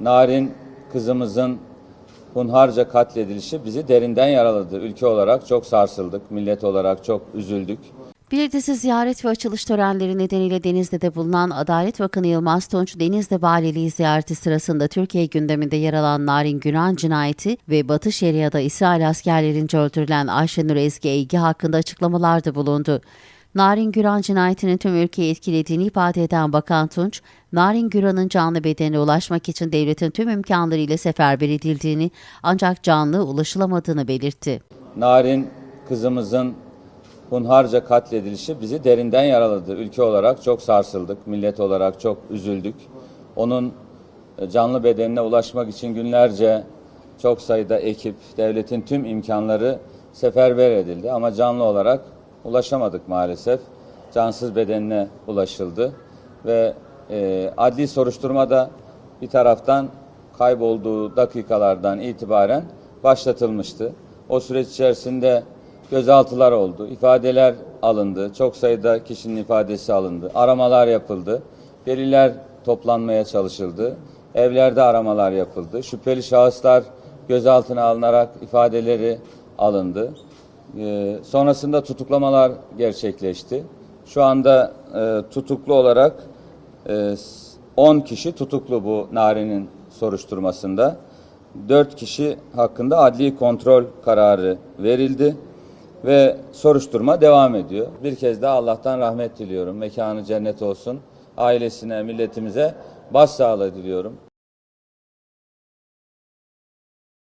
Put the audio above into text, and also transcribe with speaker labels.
Speaker 1: Narin kızımızın hunharca katledilişi bizi derinden yaraladı. Ülke olarak çok sarsıldık, millet olarak çok üzüldük.
Speaker 2: Bilirtisi ziyaret ve açılış törenleri nedeniyle Denizli'de bulunan Adalet Bakanı Yılmaz Tunç, Denizli Valiliği ziyareti sırasında Türkiye gündeminde yer alan Narin Güran cinayeti ve Batı Şeria'da İsrail askerlerince öldürülen Ayşenur Ezgi Eygi hakkında açıklamalarda bulundu. Narin Güran cinayetinin tüm ülkeyi etkilediğini ifade eden Bakan Tunç, Narin Güran'ın canlı bedenine ulaşmak için devletin tüm imkanlarıyla seferber edildiğini ancak canlı ulaşılamadığını belirtti.
Speaker 1: Narin kızımızın hunharca katledilişi bizi derinden yaraladı. Ülke olarak çok sarsıldık, millet olarak çok üzüldük. Onun e, canlı bedenine ulaşmak için günlerce çok sayıda ekip, devletin tüm imkanları seferber edildi ama canlı olarak ulaşamadık maalesef. Cansız bedenine ulaşıldı ve e, adli soruşturmada bir taraftan kaybolduğu dakikalardan itibaren başlatılmıştı. O süreç içerisinde gözaltılar oldu, ifadeler alındı, çok sayıda kişinin ifadesi alındı, aramalar yapıldı, deliller toplanmaya çalışıldı, evlerde aramalar yapıldı, şüpheli şahıslar gözaltına alınarak ifadeleri alındı. Ee, sonrasında tutuklamalar gerçekleşti. Şu anda e, tutuklu olarak e, 10 kişi tutuklu bu Nari'nin soruşturmasında. 4 kişi hakkında adli kontrol kararı verildi ve soruşturma devam ediyor. Bir kez daha Allah'tan rahmet diliyorum. Mekanı cennet olsun. Ailesine, milletimize başsağlığı diliyorum.